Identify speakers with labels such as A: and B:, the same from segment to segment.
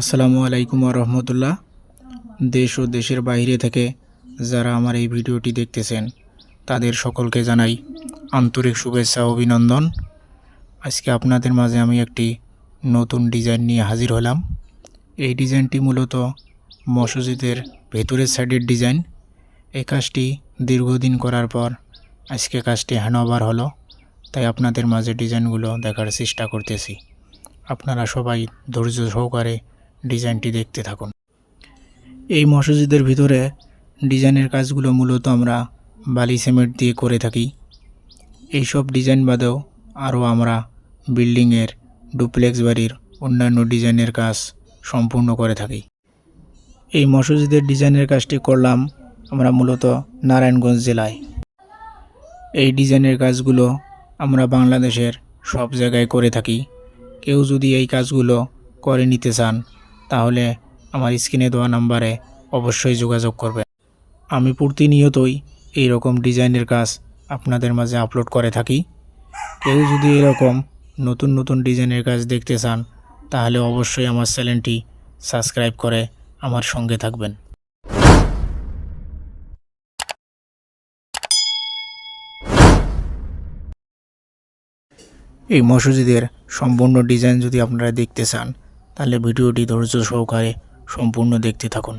A: আসসালামু আলাইকুম রহমতুল্লাহ দেশ ও দেশের বাইরে থেকে যারা আমার এই ভিডিওটি দেখতেছেন, তাদের সকলকে জানাই আন্তরিক শুভেচ্ছা অভিনন্দন। আজকে আপনাদের মাঝে আমি একটি নতুন ডিজাইন নিয়ে হাজির হলাম। এই ডিজাইনটি মূলত মসজিদের ভেতরের সাইডের ডিজাইন। এই কাজটি দীর্ঘদিন করার পর আজকে কাজটি হ্যান্ডওভার হলো, তাই আপনাদের মাঝে ডিজাইনগুলো দেখার চেষ্টা করতেছি। আপনারা সবাই ধৈর্য সহকারে ডিজাইনটি দেখতে থাকুন। এই মসজিদের ভিতরে ডিজাইনের কাজগুলো মূলত আমরা বালি সিমেন্ট দিয়ে করে থাকি। এইসব ডিজাইন বাদেও আরও আমরা বিল্ডিংয়ের ডুপ্লেক্স বাড়ির অন্যান্য ডিজাইনের কাজ সম্পূর্ণ করে থাকি। এই মসজিদের ডিজাইনের কাজটি করলাম আমরা মূলত নারায়ণগঞ্জ জেলায়। এই ডিজাইনের কাজগুলো আমরা বাংলাদেশের সব জায়গায় করে থাকি। কেউ যদি এই কাজগুলো করে নিতে চান, তাহলে আমার স্ক্রিনে দেওয়া নাম্বারে অবশ্যই যোগাযোগ করবেন। আমি প্রতিনিয়তই এই রকম ডিজাইনের কাজ আপনাদের মাঝে আপলোড করে থাকি। কেউ যদি এরকম নতুন নতুন ডিজাইনের কাজ দেখতে চান, তাহলে অবশ্যই আমার চ্যানেলটি সাবস্ক্রাইব করে আমার সঙ্গে থাকবেন। এই মসজিদের সম্পূর্ণ ডিজাইন যদি আপনারা দেখতে চান, তাহলে ভিডিওটি ধৈর্য সহকারে সম্পূর্ণ দেখতে থাকুন।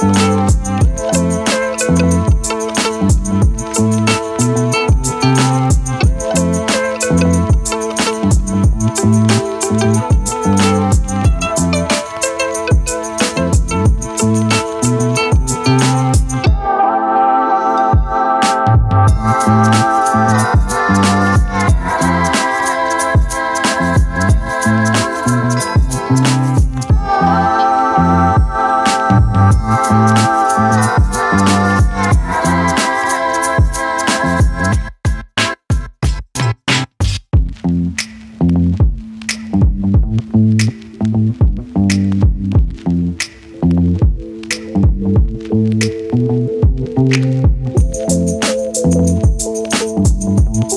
A: Thank you.